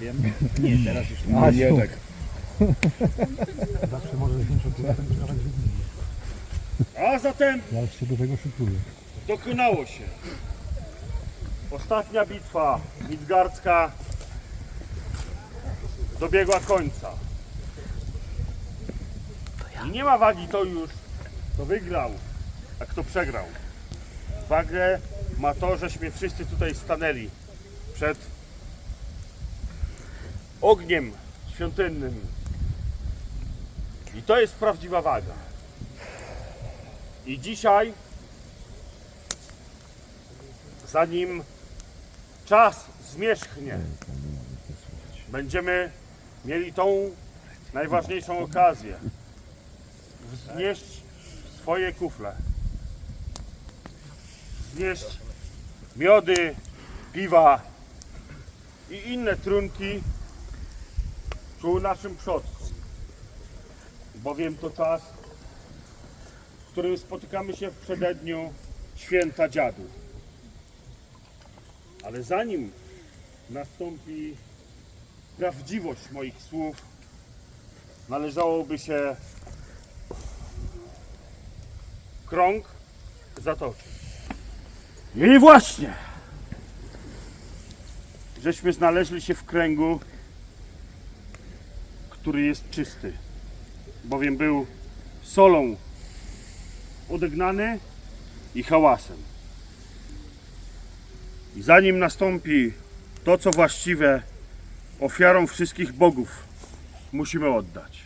Wiem. Nie, teraz już nie. A, nie tak. Zawsze może kawałek wygnić. A zatem Ja już się do tego szykuję. dokonało się. Ostatnia bitwa Midgardzka dobiegła końca. I nie ma wagi to już, kto wygrał, a kto przegrał. Wagę ma to, żeśmy wszyscy tutaj stanęli przed ogniem świątynnym. I to jest prawdziwa waga. I dzisiaj zanim czas zmierzchnie, będziemy mieli tą najważniejszą okazję wznieść swoje kufle, wznieść miody, piwa i inne trunki ku naszym przodkom, bowiem to czas, w którym spotykamy się w przededniu święta dziadów. Ale zanim nastąpi prawdziwość moich słów, należałoby się krąg zatoczyć. I właśnie, żeśmy znaleźli się w kręgu, który jest czysty, bowiem był solą odegnany i hałasem. I zanim nastąpi to, co właściwe, ofiarą wszystkich bogów musimy oddać.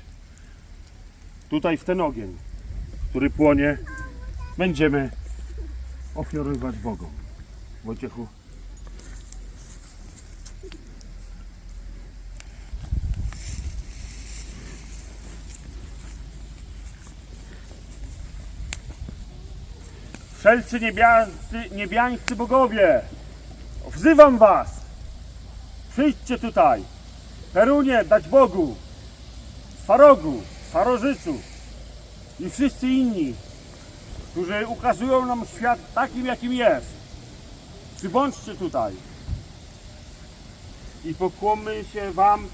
Tutaj w ten ogień, który płonie, będziemy ofiarować Bogom. Wojciechu. Wszelcy niebiańscy, niebiańscy bogowie, wzywam was! Przyjdźcie tutaj! Perunie, dać Bogu! Farogu, Farożycu i wszyscy inni, którzy ukazują nam świat takim, jakim jest. Przybądźcie tutaj i pokłonmy się wam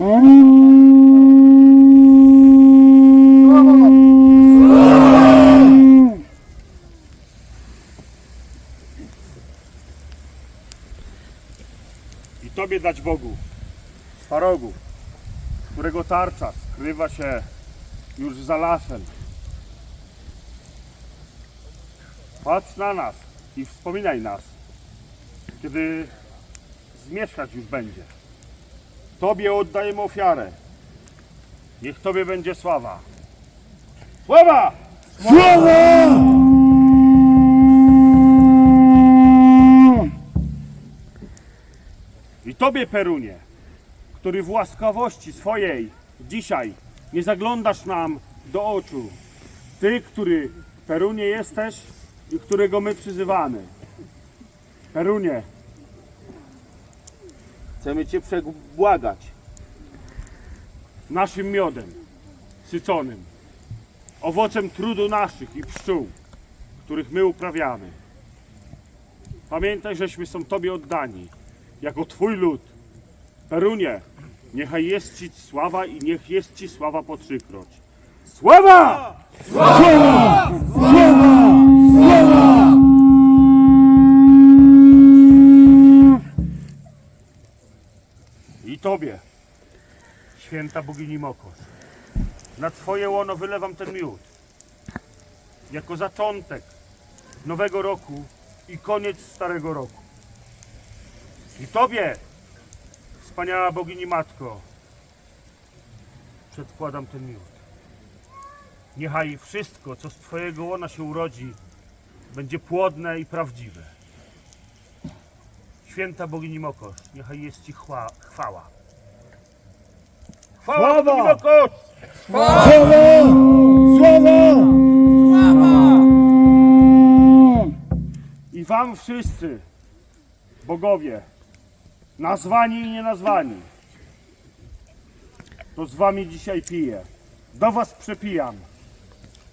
i Tobie dać Bogu, Farogu, którego tarcza skrywa się już za lasem. Patrz na nas i wspominaj nas, kiedy zmieszkać już będzie. Tobie oddajemy ofiarę. Niech Tobie będzie sława. Sława! I Tobie, Perunie, który w łaskawości swojej dzisiaj nie zaglądasz nam do oczu. Ty, który Perunie jesteś i którego my przyzywamy. Perunie, chcemy Cię przebłagać naszym miodem syconym, owocem trudu naszych i pszczół, których my uprawiamy. Pamiętaj, żeśmy są Tobie oddani, jako Twój lud. Perunie, niechaj jest Ci sława i niech jest Ci sława po trzykroć. Sława! I Tobie, święta bogini Mokos, na Twoje łono wylewam ten miód. Jako zaczątek nowego roku i koniec starego roku. I Tobie, wspaniała bogini Matko, przedkładam ten miód. Niechaj wszystko, co z Twojego łona się urodzi, będzie płodne i prawdziwe. Święta bogini Mokosz, niechaj jest Ci chła, chwała. Chwała, bogini Mokosz! I Wam wszyscy, bogowie, nazwani i nienazwani, to z Wami dzisiaj piję. Do Was przepijam.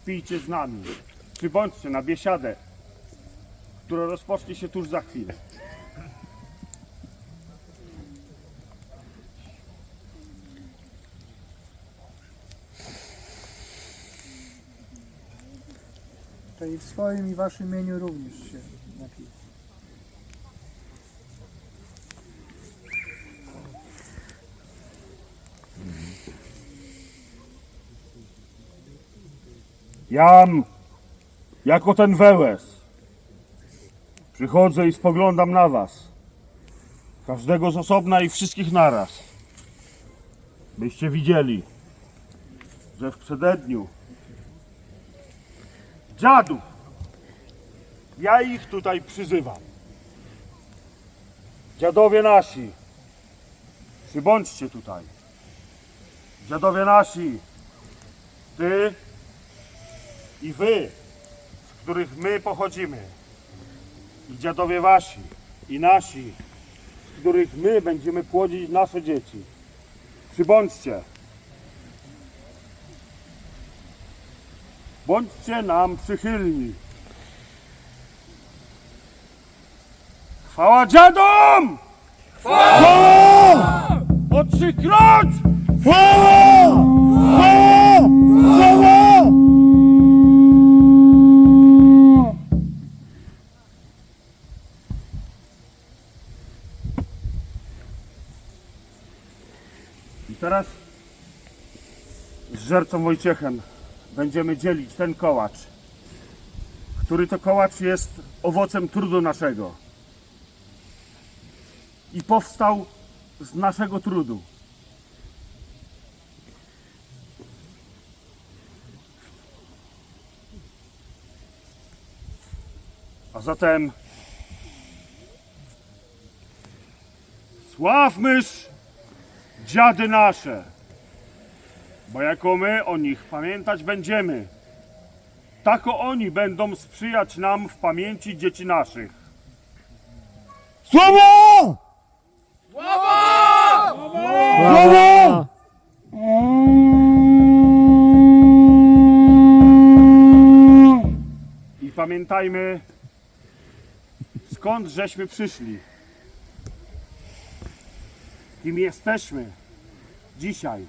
Pijcie z nami. przybądźcie na biesiadę, która rozpocznie się tuż za chwilę. I w swoim i waszym imieniu również się Jam, jako ten wełes, przychodzę i spoglądam na was, każdego z osobna i wszystkich naraz, byście widzieli, że w przededniu dziadów, ja ich tutaj przyzywam. Dziadowie nasi, przybądźcie tutaj. Dziadowie nasi, ty i wy, z których my pochodzimy, i dziadowie wasi, i nasi, z których my będziemy płodzić nasze dzieci. Przybądźcie. Bądźcie nam przychylni. Chwała dziadom! Chwała! Po trzykroć! Chwała! Chwała! Chwała! Teraz z żercą Wojciechem będziemy dzielić ten kołacz, który to kołacz jest owocem trudu naszego. I powstał z naszego trudu. A zatem sławmyż dziady nasze, bo jako my o nich pamiętać będziemy, tako oni będą sprzyjać nam w pamięci dzieci naszych. Sława! Sława! I pamiętajmy, skąd żeśmy przyszli. Kim jesteśmy dzisiaj.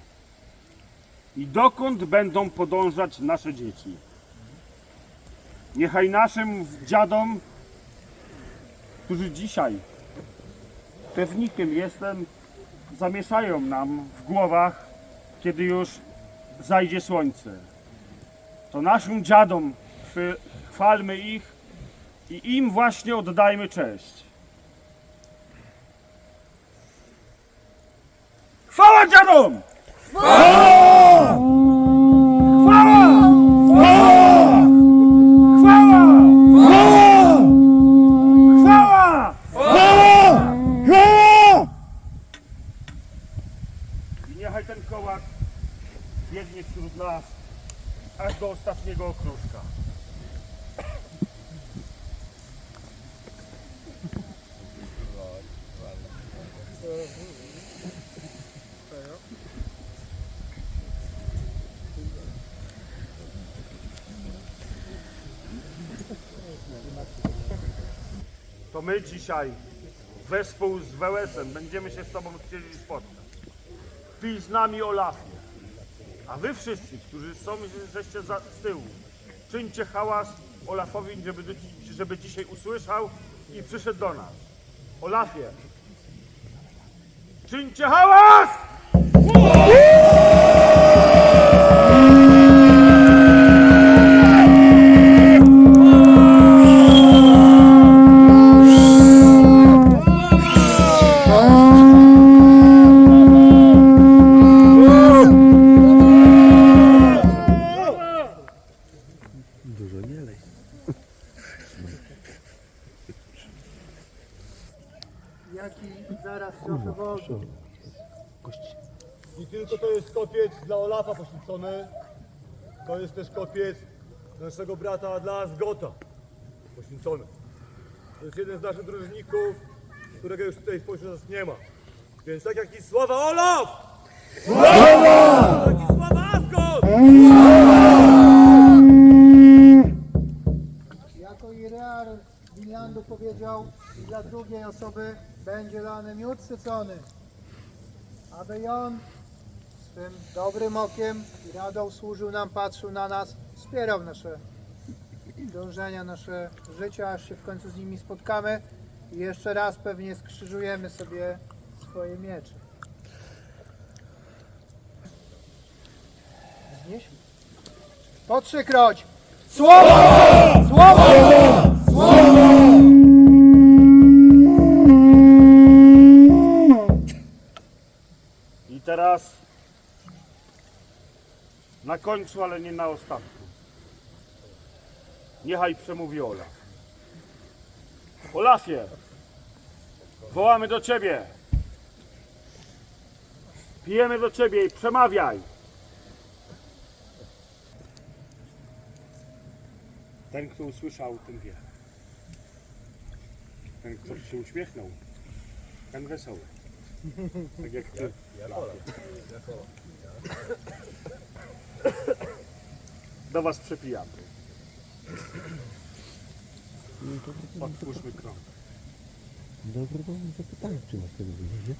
I dokąd będą podążać nasze dzieci. Niechaj naszym dziadom, którzy dzisiaj pewnikiem jestem, zamieszają nam w głowach, kiedy już zajdzie słońce. To naszym dziadom chwalmy ich i im właśnie oddajmy cześć. Chwała dziadom! Chwała! Chwała! Chwała! Chwała! Sława! I niechaj ten kołak biegnie wśród nas aż do ostatniego okruszka. To my dzisiaj wespół z Wełesem będziemy się z Tobą chcieli spotkać. Ty z nami Olafie. A wy wszyscy, którzy są, żeście za, z tyłu, czyńcie hałas Olafowi, żeby, żeby dzisiaj usłyszał i przyszedł do nas. Olafie, czyńcie hałas! Się wodu. I tylko to jest kopiec dla Olafa poświęcony. To jest też kopiec naszego brata dla Zgota poświęcony. To jest jeden z naszych drużników, którego już tutaj spośród nas nie ma. Więc tak jak i sława Olaf! Sława! Tak i sława Asgot! Powiedział, i dla drugiej osoby będzie lany miód sycony, aby on swym dobrym okiem i radą służył nam, patrzył na nas, wspierał nasze dążenia, nasze życia, aż się w końcu z nimi spotkamy i jeszcze raz pewnie skrzyżujemy sobie swoje miecze. Znieśmy. Po trzykroć! Słowo! Słowo! I na końcu, ale nie na ostatku. Niechaj przemówi Olaf. Olafie, wołamy do Ciebie. Pijemy do Ciebie i przemawiaj. Ten, kto usłyszał, ten wie. Ten, kto się uśmiechnął, ten wesoły. Tak jak Ty. Do was przepijamy. Otwórzmy krąg. Dobre to zapytanie, czy masz tego wyjdzie.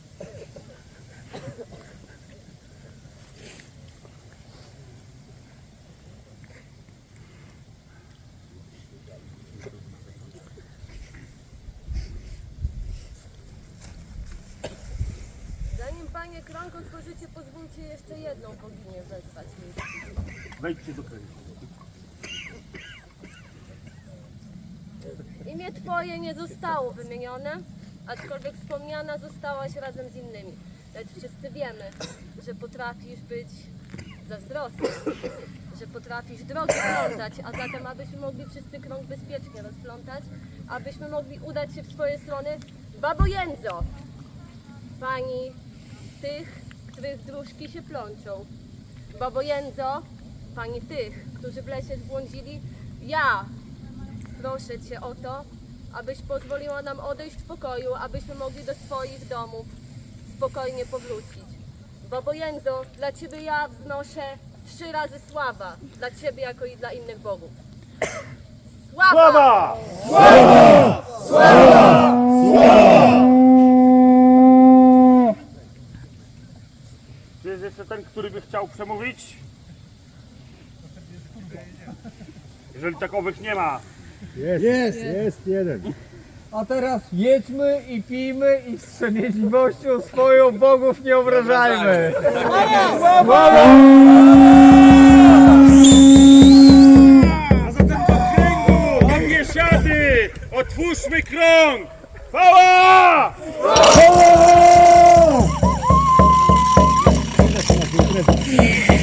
Krąg otworzycie, pozwólcie jeszcze jedną boginię wezwać. Wejdźcie do kręgu. Imię twoje nie zostało wymienione, aczkolwiek wspomniana zostałaś razem z innymi. Lecz wszyscy wiemy, że potrafisz być zazdrosny, że potrafisz drogi plątać, a zatem abyśmy mogli wszyscy krąg bezpiecznie rozplątać, abyśmy mogli udać się w swoje strony, Babo Jędzo, pani tych, których dróżki się plączą. Babo Jędzo, pani tych, którzy w lesie zbłądzili, ja proszę Cię o to, abyś pozwoliła nam odejść w pokoju, abyśmy mogli do swoich domów spokojnie powrócić. Babo Jędzo, dla Ciebie ja wznoszę trzy razy sława, dla Ciebie jako i dla innych bogów. Sława! Sława! Czy jest jeszcze ten, który by chciał przemówić? Jeżeli takowych nie ma, Jest, jest jeden. A teraz jedźmy i pijmy i wstrzemięźliwością swoją bogów nie obrażajmy. a zatem do kręgu, do biesiady, otwórzmy krąg! Chwała! Yeah.